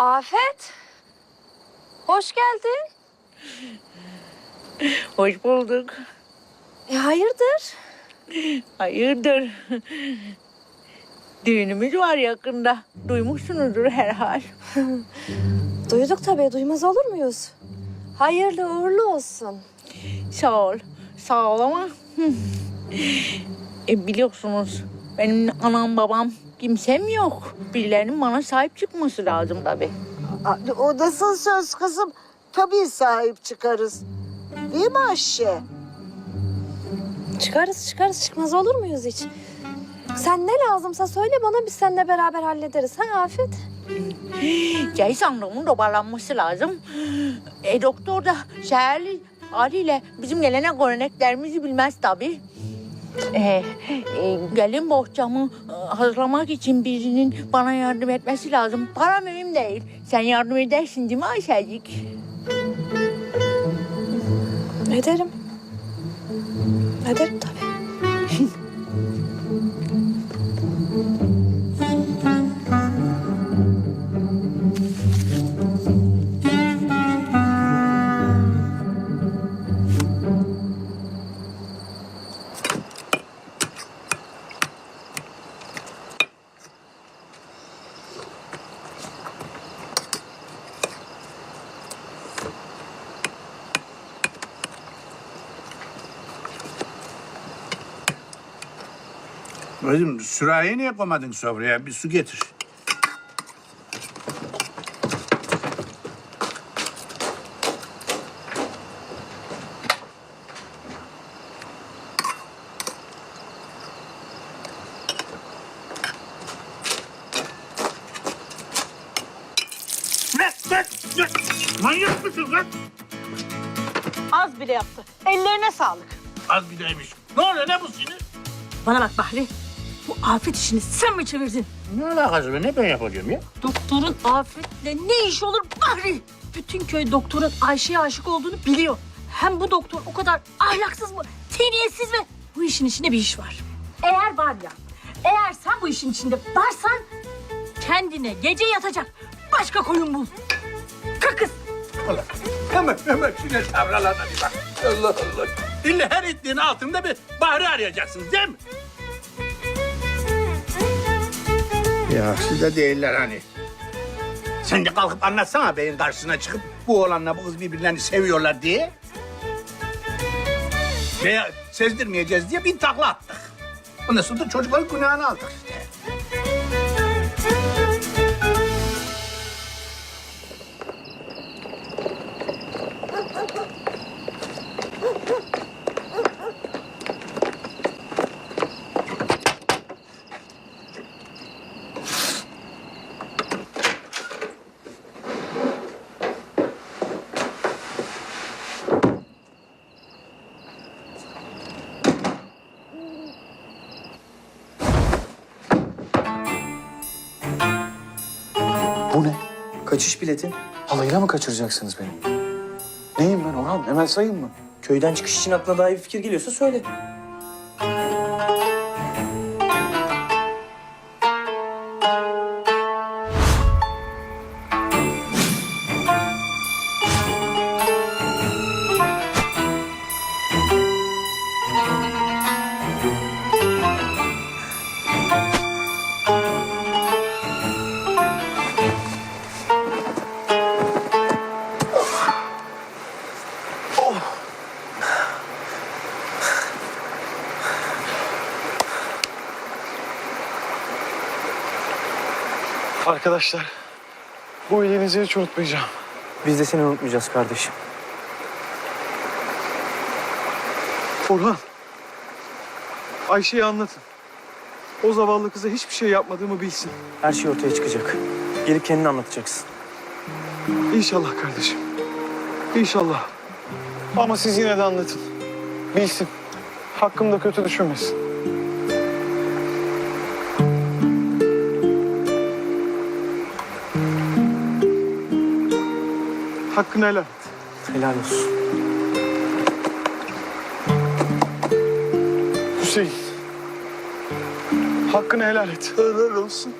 Afet. Hoş geldin. Hoş bulduk. E hayırdır? Hayırdır? Düğünümüz var yakında. Duymuşsunuzdur herhal. Duyduk tabii. Duymaz olur muyuz? Hayırlı uğurlu olsun. Sağ ol. Sağ ol ama... hı. e, biliyorsunuz benim anam babam kimsem yok. Birilerinin bana sahip çıkması lazım tabii. Aa, O nasıl söz kızım? Tabii sahip çıkarız. Değil mi Ayşe? Çıkarız çıkarız. Çıkmaz olur muyuz hiç? Sen ne lazımsa söyle bana biz seninle beraber hallederiz. Ha Afet? Cey sandığımın toparlanması lazım. E, doktor da şehirli haliyle bizim gelenek göreneklerimizi bilmez tabii. E, e, gelin bohçamı e, hazırlamak için birinin bana yardım etmesi lazım. Para mühim değil. Sen yardım edersin değil mi Ayşecik? Ederim. Ederim tabii. Kızım sürahiyi niye koymadın sofraya? Bir su getir. Ne? Ne? Ne? Manyak mısın lan? Az bile yaptı. Ellerine sağlık. Az bir deymiş. Ne oluyor ne bu sinir? Bana bak Bahri. Bu afet işini sen mi çevirdin? Ne alakası var? Ne ben yapacağım ya? Doktorun afetle ne iş olur Bahri? Bütün köy doktorun Ayşe'ye aşık olduğunu biliyor. Hem bu doktor o kadar ahlaksız mı, terbiyesiz mi? Bu işin içinde bir iş var. Eğer var ya, eğer sen bu işin içinde varsan kendine gece yatacak başka koyun bul. Kalk kız. Allah. Hemen hemen şuna tavralarına bir bak. Allah Allah. İlle her itliğin altında bir Bahri arayacaksınız değil mi? Ya siz de değiller hani. Sen de kalkıp anlatsana beyin karşısına çıkıp bu oğlanla bu kız birbirlerini seviyorlar diye. Veya sezdirmeyeceğiz diye bir takla attık. Ondan sonra da çocukların günahını aldık işte. Kaçış bileti. Halayına mı kaçıracaksınız beni? Neyim ben Orhan? Emel sayın mı? Köyden çıkış için aklına daha iyi bir fikir geliyorsa söyle. Arkadaşlar, bu iyiliğinizi hiç unutmayacağım. Biz de seni unutmayacağız kardeşim. Orhan, Ayşe'ye anlatın. O zavallı kıza hiçbir şey yapmadığımı bilsin. Her şey ortaya çıkacak. Gelip kendini anlatacaksın. İnşallah kardeşim. İnşallah. Ama siz yine de anlatın. Bilsin. Hakkımda kötü düşünmesin. Hakkını helal et. Helal olsun. Hüseyin. Hakkını helal et. Helal olsun.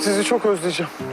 Sizi çok özleyeceğim.